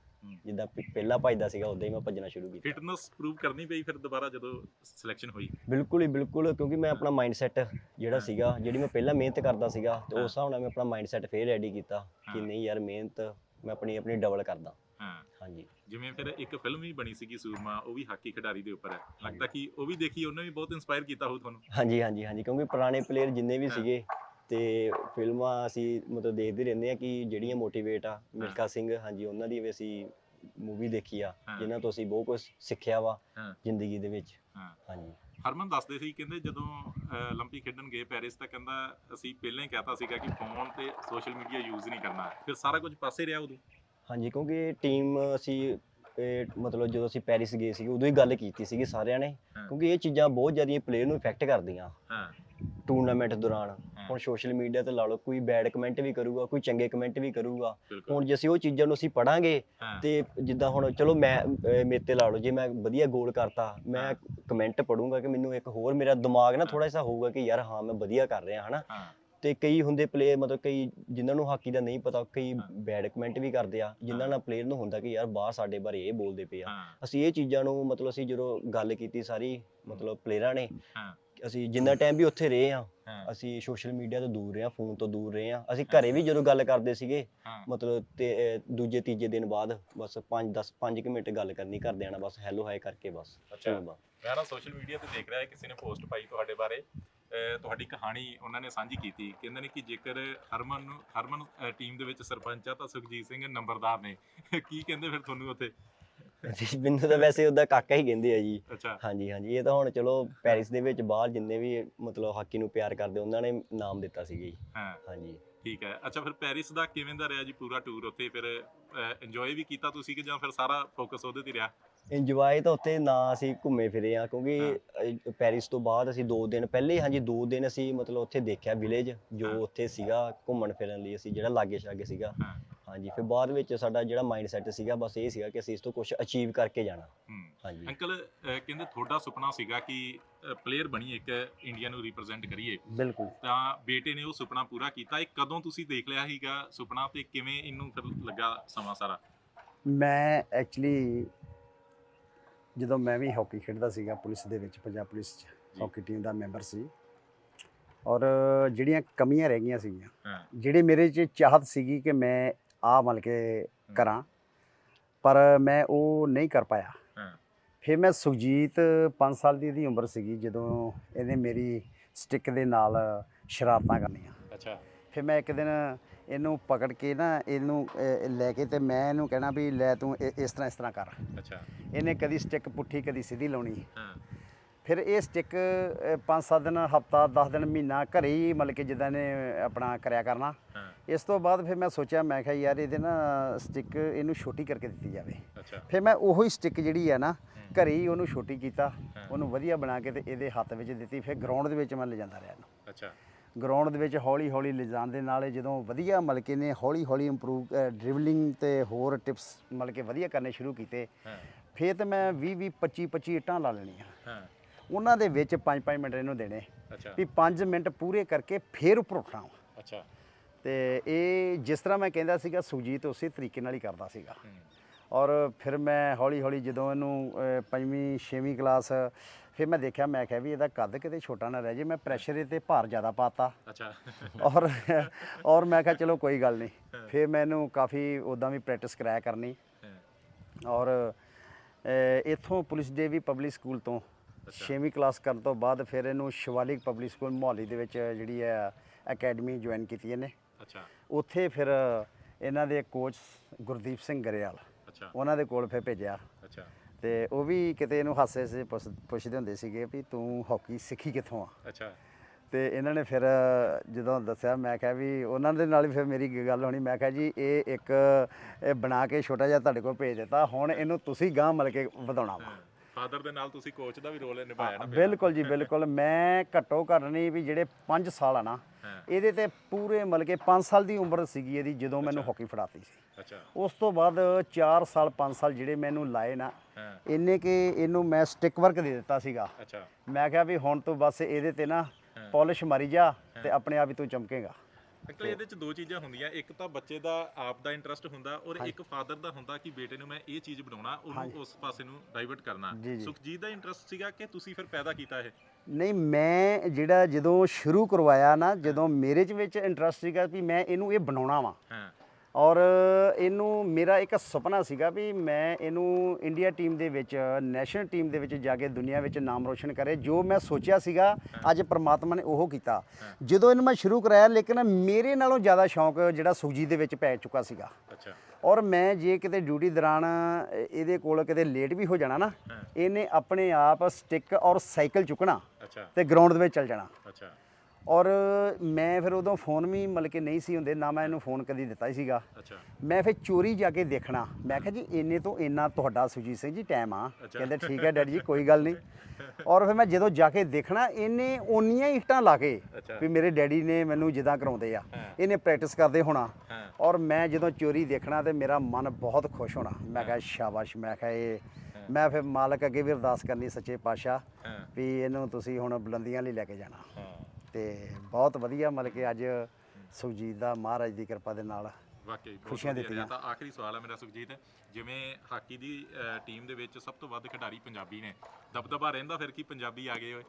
ਜਿੱਦਾਂ ਪ- ਪਹਿਲਾਂ ਭੱਜਦਾ ਸੀਗਾ ਉਦਾਂ ਹੀ ਮੈਂ ਭੱਜਣਾ ਸ਼ੁਰੂ ਕੀਤਾ ਫਿਟਨੈਸ ਪ੍ਰੂਵ ਕਰਨੀ ਪਈ ਫਿਰ ਦੁਬਾਰਾ ਜਦੋਂ ਸਿਲੈਕਸ਼ਨ ਹੋਈ ਬਿਲਕੁਲ ਹੀ ਬਿਲਕੁਲ ਕਿਉਂਕਿ ਮੈਂ ਆਪਣਾ ਮਾਈਂਡ ਸੈਟ ਜਿਹੜਾ। ਸੀਗਾ ਜਿਹੜੀ ਮੈਂ ਪਹਿਲਾਂ ਮਿਹਨਤ ਕਰਦਾ ਸੀਗਾ ਤੇ ਹਾਂ। ਉਸ ਹਿਸਾਬ ਨਾਲ ਮੈਂ ਆਪਣਾ ਮਾਈਂਡ ਸੈਟ ਫੇਰ ਰੈਡੀ ਕੀਤਾ ਕਿ ਹਾਂ। ਨਹੀਂ ਯਾਰ ਮਿਹਨਤ ਮੈਂ ਆਪਣੀ ਆਪਣੀ ਡਬਲ ਕਰਦਾ ਹਾਂ ਹਾਂਜੀ ਜਿਵੇਂ ਫਿਰ ਇੱਕ ਫਿਲਮ ਵੀ ਬਣੀ ਸੀਗੀ ਸੂਰਮਾ ਉਹ ਵੀ ਹਾਕੀ ਖਿਡਾਰੀ ਦੇ ਉੱਪਰ ਹੈ ਲੱਗਦਾ ਕਿ ਉਹ ਵੀ ਦੇਖੀ ਉਹਨੇ ਵੀ ਬਹੁਤ ਇਨਸਪਾਇਰ ਕੀਤਾ ਹੋ ਤੁਹਾਨੂੰ ਹਾਂਜੀ ਹਾਂਜੀ ਹਾਂਜੀ ਕਿਉਂਕਿ ਪੁਰਾਣੇ ਪਲੇਅਰ ਜਿੰਨੇ ਵੀ ਹਾਂ। ਸੀਗੇ ਤੇ ਫਿਲਮਾਂ ਅਸੀਂ ਮਤਲਬ ਦੇਖਦੇ ਰਹਿੰਦੇ ਆ ਕਿ ਜਿਹੜੀਆਂ ਮੋਟੀਵੇਟ ਆ ਮਿਲਖਾ ਸਿੰਘ ਹਾਂਜੀ ਉਹਨਾਂ ਦੀ ਵੀ ਅਸੀਂ ਮੂਵੀ ਦੇਖੀ ਆ ਹਾਂ। ਜਿਨ੍ਹਾਂ ਤੋਂ ਅਸੀਂ ਬਹੁਤ ਕੁਝ ਸਿੱਖਿਆ ਵਾ ਹਾਂ। ਜ਼ਿੰਦਗੀ ਦੇ ਵਿੱਚ ਹਾਂ ਹਾਂਜੀ ਹਰਮਨ ਦੱਸਦੇ ਸੀ ਕਹਿੰਦੇ ਜਦੋਂ ਅਹ, 올림픽 ਖੇਡਣ ਗਏ ਪੈਰਿਸ ਤਾਂ ਕਹਿੰਦਾ ਅਸੀਂ ਪਹਿਲਾਂ ਹੀ ਕਹਤਾ ਸੀਗਾ ਕਿ ਫੋਨ ਤੇ ਸੋਸ਼ਲ ਮੀਡੀਆ ਯੂਜ਼ ਨਹੀਂ ਕਰਨਾ ਫਿਰ ਸਾਰਾ ਕੁਝ ਪਾਸੇ ਰਿਹਾ ਉਦੋਂ ਹਾਂਜੀ ਕਿਉਂਕਿ ਟੀਮ ਅਸੀਂ ਇਹ ਮਤਲਬ ਜਦੋਂ ਅਸੀਂ ਪੈਰਿਸ ਗਏ ਸੀਗੇ ਉਦੋਂ ਹੀ ਗੱਲ ਕੀਤੀ ਸੀਗੀ ਸਾਰਿਆਂ ਨੇ ਹਾਂ। ਕਿਉਂਕਿ ਇਹ ਚੀਜ਼ਾਂ ਬਹੁਤ ਜ਼ਿਆਦਾ ਪਲੇਅਰ ਨੂੰ ਇਫੈਕਟ ਕਰਦੀਆਂ ਹਾਂ ਟੂਰਨਾਮੈਂਟ ਦੌਰਾਨ ਹਾਂ। ਹੁਣ ਸੋਸ਼ਲ ਮੀਡੀਆ ਤੇ ਲਾ ਲਓ ਕੋਈ ਬੈਡ ਕਮੈਂਟ ਵੀ ਕਰੂਗਾ ਕੋਈ ਚੰਗੇ ਕਮੈਂਟ ਵੀ ਕਰੂਗਾ ਹੁਣ ਜੇ ਅਸੀਂ ਉਹ ਚੀਜ਼ਾਂ ਨੂੰ ਅਸੀਂ ਪੜਾਂਗੇ ਤੇ ਜਿੱਦਾਂ ਹੁਣ ਚਲੋ ਮੈਂ ਮੇਰੇ ਤੇ ਲਾ ਲਓ ਜੇ ਮੈਂ ਵਧੀਆ ਗੋਲ ਕਰਤਾ ਮੈਂ। ਕਮੈਂਟ ਪੜੂੰਗਾ ਕਿ ਮੈਨੂੰ ਇੱਕ ਹੋਰ ਮੇਰਾ ਦਿਮਾਗ ਨਾ ਥੋੜਾ ਜਿਹਾ ਹੋਊਗਾ ਕਿ ਯਾਰ ਹਾਂ ਮੈਂ ਵਧੀਆ ਕਰ ਰਿਹਾ ਹਨਾ ਤੇ ਕਈ ਹੁੰਦੇ ਪਲੇਅਰ ਮਤਲਬ ਕਈ ਜਿਨ੍ਹਾਂ ਨੂੰ ਹਾਕੀ ਦਾ ਨਹੀਂ ਪਤਾ ਕਈ। ਬੈਡ ਕਮੈਂਟ ਵੀ ਕਰਦੇ ਆ ਜਿਨ੍ਹਾਂ। ਨਾਲ ਪਲੇਅਰ ਨੂੰ ਹੁੰਦਾ ਕਿ ਯਾਰ ਬਾਹਰ ਸਾਡੇ ਬਾਰੇ ਇਹ ਬੋਲਦੇ ਪਏ ਆ ਅਸੀਂ ਇਹ ਚੀਜ਼ਾਂ ਨੂੰ ਮਤਲਬ ਅਸੀਂ ਜਦੋਂ ਗੱਲ ਕੀਤੀ ਸਾਰੀ ਮਤਲਬ ਪਲੇਅਰਾਂ ਨੇ। ਅਸੀਂ ਜਿੰਨਾ ਟਾਈਮ ਵੀ ਉੱਥੇ ਰਹੇ ਆ ਹਾਂ। ਅਸੀਂ ਸੋਸ਼ਲ ਮੀਡੀਆ ਤੋਂ ਦੂਰ ਰਹੇ ਆ ਫੋਨ ਤੋਂ ਦੂਰ ਰਹੇ ਆ ਅਸੀਂ ਘਰੇ ਵੀ ਜਦੋਂ ਗੱਲ ਕਰਦੇ ਸੀਗੇ ਹਾਂ। ਮਤਲਬ ਤੇ ਅਹ, ਦੂਜੇ ਤੀਜੇ ਦਿਨ ਬਾਅਦ ਬਸ 5 10 5 ਕਿ ਮਿੰਟ ਗੱਲ ਕਰਨੀ ਘਰ ਦੇਣਾ ਬਸ ਹੈਲੋ ਹਾਈ ਕਰਕੇ ਬਸ ਅੱਛਾ। ਮੈਂ ਨਾ ਸੋਸ਼ਲ ਮੀਡੀਆ ਤੇ ਦੇਖ ਰਿਹਾ ਕਿਸੇ ਨੇ ਪੋਸਟ ਪਾਈ ਤੁਹਾਡੇ ਬਾਰੇ। ਅਹ ਤੁਹਾਡੀ ਕਹਾਣੀ ਉਹਨਾਂ ਨੇ ਸਾਂਝੀ ਕੀਤੀ। ਕਹਿੰਦੇ ਨੇ ਕਿ ਜੇਕਰ ਹਰਮਨ ਨੂੰ ਹਰਮਨ ਟੀਮ ਦੇ ਵਿੱਚ ਸਰਪੰਚ ਆ ਤਾਂ ਸੁਖਜੀਤ ਸਿੰਘ ਨੰਬਰਦਾਰ ਨੇ। *laughs* ਕੀ ਕਹਿੰਦੇ ਫਿਰ ਤੁਹਾਨੂੰ ਉੱਥੇ? ਮੈਨੂੰ ਤਾਂ ਵੈਸੇ ਉਹਦਾ ਕਾਕਾ ਹੀ ਕਹਿੰਦੇ ਆ ਜੀ। ਅੱਛਾ। ਹਾਂਜੀ ਹਾਂਜੀ ਇਹ ਤਾਂ ਹੁਣ ਚਲੋ ਪੈਰਿਸ ਦੇ ਵਿੱਚ ਬਾਹਰ ਜਿੰਨੇ ਵੀ ਮਤਲਬ ਹਾਕੀ ਨੂੰ ਪਿਆਰ ਕਰਦੇ ਉਹਨਾਂ ਨੇ ਨਾਮ ਦਿੱਤਾ ਸੀਗਾ ਜੀ। ਹਾਂ। ਹਾਂਜੀ। ਠੀਕ ਹੈ। ਅੱਛਾ ਫਿਰ ਪੈਰਿਸ ਦਾ ਕਿਵੇਂ ਦਾ ਰਿਹਾ ਜੀ ਪੂਰਾ ਟੂਰ ਉੱਥੇ? ਫਿਰ ਇੰਜੋਏ ਵੀ ਕੀਤਾ ਤੁਸੀਂ ਕਿ ਜਾਂ ਫਿਰ ਸਾਰਾ ਫੋਕਸ ਉਹਦੇ ਤੇ ਰਿਹਾ? ਇੰਜੋਏ ਤਾਂ ਉੱਥੇ ਨਾ ਅਸੀਂ ਘੁੰਮੇ ਫਿਰੇ ਆ ਕਿਉਂਕਿ ਪੈਰਿਸ ਤੋਂ ਬਾਅਦ ਅਸੀਂ 2 ਦਿਨ ਪਹਿਲੇ ਹਾਂਜੀ 2 ਦਿਨ ਅਸੀਂ ਮਤਲਬ ਉੱਥੇ ਦੇਖਿਆ ਵਿਲੇਜ ਜੋ। ਉੱਥੇ ਸੀਗਾ ਘੁੰਮਣ ਫਿਰਨ ਲਈ ਅਸੀਂ ਜਿਹੜਾ ਲਾਗੇ ਛਾਗੇ ਸੀਗਾ ਹਾਂਜੀ ਫਿਰ ਬਾਅਦ ਵਿੱਚ ਸਾਡਾ ਜਿਹੜਾ ਮਾਈਂਡ ਸੈਟ ਸੀਗਾ ਬਸ ਇਹ ਸੀਗਾ ਕਿ ਅਸੀਂ ਇਸ ਤੋਂ ਕੁਝ ਅਚੀਵ ਕਰਕੇ ਜਾਣਾ। ਹਾਂਜੀ। ਅੰਕਲ ਅਹ ਕਹਿੰਦੇ ਤੁਹਾਡਾ ਸੁਪਨਾ ਸੀਗਾ ਕਿ ਪਲੇਅਰ ਬਣੀ ਇੱਕ ਇੰਡੀਆ ਨੂੰ ਰਿਪਰੈਜ਼ੈਂਟ ਕਰੀਏ। ਬਿਲਕੁਲ। ਤਾਂ ਬੇਟੇ ਨੇ ਉਹ ਸੁਪਨਾ ਪੂਰਾ ਕੀਤਾ। ਇਹ ਕਦੋਂ ਤੁਸੀਂ ਦੇਖ ਲਿਆ ਸੀਗਾ ਸੁਪਨਾ ਤੇ ਕਿਵੇਂ ਇਹਨੂੰ ਫਿਰ ਲੱਗਾ ਸਮਾਂ ਸਾਰਾ? ਮੈਂ ਐਕਚੁਅਲੀ ਜਦੋਂ ਮੈਂ ਵੀ ਹਾਕੀ ਖੇਡਦਾ ਸੀਗਾ ਪੁਲਿਸ ਦੇ ਵਿੱਚ ਪੰਜਾਬ ਪੁਲਿਸ 'ਚ। ਹਾਕੀ ਟੀਮ ਦਾ ਮੈਂਬਰ ਸੀ। ਔਰ ਜਿਹੜੀਆਂ ਕਮੀਆਂ ਰਹਿ ਗਈਆਂ ਸੀਗੀਆਂ ਹਾਂ। ਜਿਹੜੇ ਮੇਰੇ 'ਚ ਚਾਹਤ ਸੀਗੀ ਕਿ ਮੈਂ ਆ ਮਲ ਕੇ ਕਰਾਂ। ਪਰ ਮੈਂ ਉਹ ਨਹੀਂ ਕਰ ਪਾਇਆ। ਫਿਰ ਮੈਂ ਸੁਖਜੀਤ 5 ਸਾਲ ਦੀ ਇਹਦੀ ਉਮਰ ਸੀਗੀ ਜਦੋਂ ਇਹਨੇ ਮੇਰੀ ਸਟਿੱਕ ਦੇ ਨਾਲ ਸ਼ਰਾਰਤਾਂ ਕਰਨੀਆਂ। ਅੱਛਾ। ਫਿਰ ਮੈਂ ਇੱਕ ਦਿਨ ਇਹਨੂੰ ਪਕੜ ਕੇ ਨਾ ਇਹਨੂੰ ਲੈ ਕੇ ਤੇ ਮੈਂ ਇਹਨੂੰ ਕਹਿਣਾ ਵੀ ਲੈ ਤੂੰ ਇਸ ਤਰ੍ਹਾਂ ਇਸ ਤਰ੍ਹਾਂ ਕਰ। ਅੱਛਾ। ਇਹਨੇ ਕਦੀ ਸਟਿੱਕ ਪੁੱਠੀ ਕਦੀ ਸਿੱਧੀ ਲਾਉਣੀ। ਹਾਂ। ਫਿਰ ਇਹ ਸਟਿੱਕ 5-7 ਦਿਨ ਹਫਤਾ 10 ਦਿਨ ਮਹੀਨਾ ਘਰੇ ਹੀ ਮਤਲਬ ਕਿ ਜਿੱਦਾਂ ਨੇ ਆਪਣਾ ਕਰਿਆ ਕਰਨਾ। ਹਾਂ। ਇਸ ਤੋਂ ਬਾਅਦ ਫਿਰ ਮੈਂ ਸੋਚਿਆ ਮੈਂ ਕਿਹਾ ਯਾਰ ਇਹਦੇ ਨਾ ਸਟਿੱਕ ਇਹਨੂੰ ਛੋਟੀ ਕਰਕੇ ਦਿੱਤੀ ਜਾਵੇ। ਅੱਛਾ। ਫਿਰ ਮੈਂ ਉਹੀ ਸਟਿੱਕ ਜਿਹੜੀ ਹੈ ਨਾ ਹੂੰ। ਘਰੇ ਹੀ ਉਹਨੂੰ ਛੋਟੀ ਕੀਤਾ ਹਾਂ। ਉਹਨੂੰ ਵਧੀਆ ਬਣਾ ਕੇ ਤੇ ਇਹਦੇ ਹੱਥ ਵਿੱਚ ਦਿੱਤੀ ਫਿਰ ਗਰਾਊਂਡ ਦੇ ਵਿੱਚ ਮੈਂ ਲਿਜਾਂਦਾ ਰਿਹਾ ਇਹਨੂੰ। ਅੱਛਾ। ਗਰਾਊਂਡ ਦੇ ਵਿੱਚ ਹੌਲੀ ਹੌਲੀ ਲਿਜਾਣ ਦੇ ਨਾਲ ਜਦੋਂ ਵਧੀਆ ਮਤਲਬ ਕਿ ਨੇ ਹੌਲੀ ਹੌਲੀ ਇੰਪਰੂਵ ਡਰਿਬਲਿੰਗ ਤੇ ਹੋਰ ਟਿਪਸ ਮਤਲਬ ਕਿ ਵਧੀਆ ਕਰਨੇ ਸ਼ੁਰੂ ਕੀਤੇ ਹਾਂ। ਫਿਰ ਤੇ ਮੈਂ 20 20 25 25 ਇੱਟਾਂ ਲਾ ਲੈਣੀਆਂ। ਹਾਂ। ਉਹਨਾਂ ਦੇ ਵਿੱਚ 5 5 ਮਿੰਟ ਇਹਨੂੰ ਦੇਣੇ। ਅੱਛਾ। ਵੀ 5 ਮਿੰਟ ਪੂਰੇ ਕਰਕੇ ਫਿਰ ਉੱਪਰ ਉੱਠਣਾ। ਅੱਛਾ। ਤੇ ਇਹ ਜਿਸ ਤਰ੍ਹਾਂ ਮੈਂ ਕਹਿੰਦਾ ਸੀਗਾ ਸੁਜੀਤ ਉਸੇ ਤਰੀਕੇ ਨਾਲ ਹੀ ਕਰਦਾ ਸੀਗਾ। ਔਰ ਫਿਰ ਮੈਂ ਹੌਲੀ ਹੌਲੀ ਜਦੋਂ ਇਹਨੂੰ ਅਹ, ਪੰਜਵੀਂ ਛੇਵੀਂ ਕਲਾਸ ਫਿਰ ਮੈਂ ਦੇਖਿਆ ਮੈਂ ਕਿਹਾ ਵੀ ਇਹਦਾ ਕੱਦ ਕਿਤੇ ਛੋਟਾ ਨਾ ਰਹਿ ਜੇ ਮੈਂ ਪ੍ਰੈਸ਼ਰ ਤੇ ਭਾਰ ਜ਼ਿਆਦਾ ਪਾਤਾ। ਅੱਛਾ। ਔਰ ਔਰ ਮੈਂ ਕਿਹਾ ਚਲੋ ਕੋਈ ਗੱਲ ਨਹੀਂ। ਫਿਰ ਮੈਨੂੰ ਕਾਫੀ ਉਦਾਂ ਵੀ ਪ੍ਰੈਕਟਿਸ ਕਰਾਇਆ ਕਰਨੀ। ਔਰ ਅਹ, ਇੱਥੋਂ police D V public school ਤੋਂ। ਛੇਵੀਂ ਕਲਾਸ ਕਰਨ ਤੋਂ ਬਾਅਦ ਫਿਰ ਇਹਨੂੰ ਸ਼ਿਵਾਲਿਕ ਪਬਲਿਕ ਸਕੂਲ ਮੋਹਾਲੀ ਦੇ ਵਿੱਚ ਜਿਹੜੀ ਹੈ ਅਕੈਡਮੀ ਜੁਆਇਨ ਕੀਤੀ ਇਹਨੇ। ਅੱਛਾ। ਉੱਥੇ ਫਿਰ ਇਹਨਾਂ ਦੇ ਕੋਚ ਗੁਰਦੀਪ ਸਿੰਘ ਗਰੇਵਾਲ ਅੱਛਾ। ਉਹਨਾਂ ਦੇ ਕੋਲ ਫਿਰ ਭੇਜਿਆ। ਅੱਛਾ। ਤੇ ਉਹ ਵੀ ਕਿਤੇ ਇਹਨੂੰ ਹਾਸੇ ਸੇ ਪੁੱਛ- ਪੁੱਛਦੇ ਹੁੰਦੇ ਸੀਗੇ ਵੀ ਤੂੰ ਹਾਕੀ ਸਿੱਖੀ ਕਿੱਥੋਂ ਆ? ਅੱਛਾ। ਤੇ ਇਹਨਾਂ ਨੇ ਫਿਰ ਜਦੋਂ ਦੱਸਿਆ ਮੈਂ ਕਿਹਾ ਵੀ ਉਹਨਾਂ ਦੇ ਨਾਲ ਹੀ ਫਿਰ ਮੇਰੀ ਗੱਲ ਹੋਣੀ। ਮੈਂ ਕਿਹਾ ਜੀ ਇਹ ਇੱਕ ਇਹ ਬਣਾ ਕੇ ਛੋਟਾ ਜਿਹਾ ਤੁਹਾਡੇ ਕੋਲ ਭੇਜ ਦਿੱਤਾ। ਹੁਣ ਇਹਨੂੰ ਤੁਸੀਂ ਗਾਂ ਮਲ ਕੇ ਵਧਾਉਣਾ ਵਾ। ਫਾਦਰ ਦੇ ਨਾਲ ਤੁਸੀਂ ਕੋਚ ਦਾ ਵੀ ਰੋਲ ਨਿਭਾਇਆ ਨਾ ਬਿਲਕੁਲ ਜੀ ਬਿਲਕੁਲ। ਮੈਂ ਘੱਟੋ ਘੱਟ ਨਹੀਂ ਵੀ ਜਿਹੜੇ 5 ਸਾਲ ਆ ਨਾ। ਇਹਦੇ ਤੇ ਪੂਰੇ ਮਤਲਬ ਕਿ 5 ਸਾਲ ਦੀ ਉਮਰ ਸੀਗੀ ਇਹਦੀ ਜਦੋਂ ਮੈਨੂੰ ਹਾਕੀ ਫੜਾਤੀ ਸੀ। ਅੱਛਾ। ਉਸ ਤੋਂ ਬਾਅਦ 4 ਸਾਲ 5 ਸਾਲ ਜਿਹੜੇ ਮੈਨੂੰ ਲਾਏ ਨਾ ਇੰਨੇ ਕਿ ਇਹਨੂੰ ਮੈਂ ਸਟਿਕ ਵਰਕ ਦੇ ਦਿੱਤਾ ਸੀਗਾ। ਅੱਛਾ। ਮੈਂ ਕਿਹਾ ਵੀ ਹੁਣ ਤੋਂ ਬਸ ਇਹਦੇ ਤੇ ਨਾ ਪਾਲਿਸ਼ ਮਾਰੀ ਜਾ ਤੇ ਆਪਣੇ ਆਪ ਹੀ ਤੂੰ ਚਮਕੇਗਾ। ਐਕਚੁਅਲੀ ਇਹਦੇ ਚ ਦੋ ਚੀਜ਼ਾਂ ਹੁੰਦੀਆਂ। ਇੱਕ ਤਾਂ ਬੱਚੇ ਦਾ ਆਪ ਦਾ ਇੰਟਰਸਟ ਹੁੰਦਾ ਔਰ ਇੱਕ ਫਾਦਰ ਦਾ ਹੁੰਦਾ ਕਿ ਬੇਟੇ ਨੂੰ ਮੈਂ ਇਹ ਚੀਜ਼ ਬਣਾਉਣਾ ਉਹਨੂੰ ਉਸ ਪਾਸੇ ਨੂੰ ਡਾਈਵਰਟ ਕਰਨਾ। ਸੁਖਜੀਤ ਦਾ ਇੰਟਰਸਟ ਸੀਗਾ ਕਿ ਤੁਸੀਂ ਫਿਰ ਪੈਦਾ ਕੀਤਾ ਇਹ? ਨਹੀਂ ਮੈਂ ਜਿਹੜਾ ਜਦੋਂ ਸ਼ੁਰੂ ਕਰਵਾਇਆ ਨਾ ਜਦੋਂ ਮੇਰੇ ਚ ਵਿੱਚ ਇੰਟਰਸਟ ਸੀਗਾ ਵੀ ਮੈਂ ਇਹਨੂੰ ਇਹ ਬਣਾਉਣਾ ਵਾ। ਹਾਂ। ਔਰ ਇਹਨੂੰ ਮੇਰਾ ਇੱਕ ਸੁਪਨਾ ਸੀਗਾ ਵੀ ਮੈਂ ਇਹਨੂੰ ਇੰਡੀਆ ਟੀਮ ਦੇ ਵਿੱਚ ਨੈਸ਼ਨਲ ਟੀਮ ਦੇ ਵਿੱਚ ਜਾ ਕੇ ਦੁਨੀਆ ਵਿੱਚ ਨਾਮ ਰੋਸ਼ਨ ਕਰੇ। ਜੋ ਮੈਂ ਸੋਚਿਆ ਸੀਗਾ ਅੱਜ ਪ੍ਰਮਾਤਮਾ ਨੇ ਉਹ ਕੀਤਾ। ਜਦੋਂ ਇਹਨੂੰ ਮੈਂ ਸ਼ੁਰੂ ਕਰਾਇਆ ਲੇਕਿਨ ਮੇਰੇ ਨਾਲੋਂ ਜ਼ਿਆਦਾ ਸ਼ੌਂਕ ਜਿਹੜਾ ਸੁਖਜੀਤ ਦੇ ਵਿੱਚ ਪੈ ਚੁੱਕਾ ਸੀਗਾ। ਅੱਛਾ। ਔਰ ਮੈਂ ਜੇ ਕਿਤੇ ਡਿਊਟੀ ਦੌਰਾਨ ਇਹ- ਇਹਦੇ ਕੋਲ ਕਿਤੇ ਲੇਟ ਵੀ ਹੋ ਜਾਣਾ ਨਾ ਇਹਨੇ ਆਪਣੇ ਆਪ ਸਟਿਕ ਔਰ ਸਾਈਕਲ ਚੁੱਕਣਾ ਅੱਛਾ। ਤੇ ਗਰਾਊਂਡ ਦੇ ਵਿੱਚ ਚੱਲ ਜਾਣਾ। ਅੱਛਾ। ਔਰ ਮੈਂ ਫਿਰ ਉਦੋਂ ਫੋਨ ਵੀ ਮਤਲਬ ਕਿ ਨਹੀਂ ਸੀ ਹੁੰਦੇ ਨਾ ਮੈਂ ਇਹਨੂੰ ਫੋਨ ਕਦੀ ਦਿੱਤਾ ਹੀ ਸੀਗਾ। ਅੱਛਾ। ਮੈਂ ਫਿਰ ਚੋਰੀ ਜਾ ਕੇ ਦੇਖਣਾ। ਮੈਂ ਕਿਹਾ ਜੀ ਇੰਨੇ ਤੋਂ ਇੰਨਾ ਤੁਹਾਡਾ ਸੁਜੀਤ ਸਿੰਘ ਜੀ ਟਾਈਮ ਆ। ਕਹਿੰਦੇ ਠੀਕ ਹੈ ਡੈਡੀ ਜੀ ਕੋਈ ਗੱਲ ਨਹੀਂ। ਔਰ ਫਿਰ ਮੈਂ ਜਦੋਂ ਜਾ ਕੇ ਦੇਖਣਾ ਇਹਨੇ ਓਨੀਆਂ ਹੀ ਇੱਟਾਂ ਲਾ ਕੇ। ਵੀ ਮੇਰੇ ਡੈਡੀ ਨੇ ਮੈਨੂੰ ਜਿੱਦਾਂ ਕਰਾਉਂਦੇ ਆ। ਇਹਨੇ ਪ੍ਰੈਕਟਿਸ ਕਰਦੇ ਹੋਣਾ। ਔਰ ਮੈਂ ਜਦੋਂ ਚੋਰੀ ਦੇਖਣਾ ਤੇ ਮੇਰਾ ਮਨ ਬਹੁਤ ਖੁਸ਼ ਹੋਣਾ। ਮੈਂ ਕਿਹਾ ਸ਼ਾਬਾਸ਼ ਮੈਂ ਕਿਹਾ ਇਹ ਮੈਂ ਫਿਰ ਮਾਲਕ ਅੱਗੇ ਵੀ ਅਰਦਾਸ ਕਰਨੀ ਸੱਚੇ ਪਾਤਸ਼ਾਹ ਵੀ ਇਹਨੂੰ ਤੁਸੀਂ ਹੁਣ ਬੁਲੰਦੀਆਂ ਲਈ ਲੈ ਕੇ ਜਾਣਾ। ਤੇ ਬਹੁਤ ਵਧੀਆ ਮਤਲਬ ਕਿ ਅੱਜ ਸੁਖਜੀਤ ਦਾ ਮਹਾਰਾਜ ਦੀ ਕਿਰਪਾ ਦੇ ਨਾਲ ਵਾਕਈ ਬਹੁਤ ਖੁਸ਼ੀਆਂ ਵਧੀਆ। ਰਿਹਾ। ਦਿੱਤੀਆਂ। ਤਾਂ ਆਖਰੀ ਸਵਾਲ ਹੈ ਮੇਰਾ ਸੁਖਜੀਤ। ਜਿਵੇਂ ਹਾਕੀ ਦੀ ਟੀਮ ਦੇ ਵਿੱਚ ਸਭ ਤੋਂ ਵੱਧ ਖਿਡਾਰੀ ਪੰਜਾਬੀ ਨੇ। ਦਬਦਬਾ ਰਹਿੰਦਾ ਫਿਰ ਕੀ ਪੰਜਾਬੀ ਆ ਗਏ ਓਏ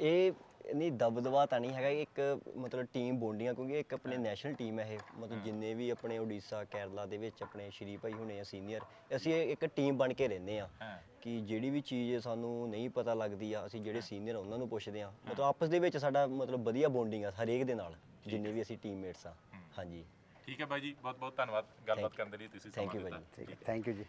ਇਹ ਨਹੀਂ ਦਬਦਬਾ ਤਾਂ ਨਹੀਂ ਹੈਗਾ। ਇਹ ਇੱਕ ਮਤਲਬ ਟੀਮ ਬੋਂਡੀਆਂ ਕਿਉਂਕਿ ਇੱਕ ਆਪਣੇ ਨੈਸ਼ਨਲ ਟੀਮ ਹੈ ਇਹ। ਮਤਲਬ ਜਿੰਨੇ ਵੀ ਆਪਣੇ ਓਡੀਸ਼ਾ ਕੇਰਲਾ ਦੇ ਵਿੱਚ ਆਪਣੇ ਸ਼੍ਰੀ ਭਾਈ ਹੁਣੇ ਆ ਸੀਨੀਅਰ ਅਸੀਂ ਇਹ ਇੱਕ ਟੀਮ ਬਣ ਕੇ ਰਹਿੰਦੇ ਆ ਹਾਂ। ਕਿ ਜਿਹੜੀ ਵੀ ਚੀਜ਼ ਸਾਨੂੰ ਨਹੀਂ ਪਤਾ ਲੱਗਦੀ ਆ ਅਸੀਂ ਜਿਹੜੇ ਸੀਨੀਅਰ ਉਹਨਾਂ ਨੂੰ ਪੁੱਛਦੇ ਆ। ਮਤਲਬ ਆਪਸ ਦੇ ਵਿੱਚ ਸਾਡਾ ਮਤਲਬ ਵਧੀਆ ਬੌਂਡਿੰਗ ਆ ਹਰੇਕ ਦੇ ਨਾਲ ਜਿੰਨੇ ਵੀ ਅਸੀਂ ਟੀਮਮੇਟਸ ਆ। ਹਾਂਜੀ। ਠੀਕ ਹੈ ਬਾਈ ਜੀ ਬਹੁਤ ਬਹੁਤ ਧੰਨਵਾਦ। ਗੱਲਬਾਤ ਕਰਨ ਦੇ ਲਈ ਤੁਸੀਂ ਸਮਾਂ Thank you ਦਿੱਤਾ। ਬਾਈ। ਠੀਕ ਹੈ। ਥੈਂਕ ਯੂ ਜੀ।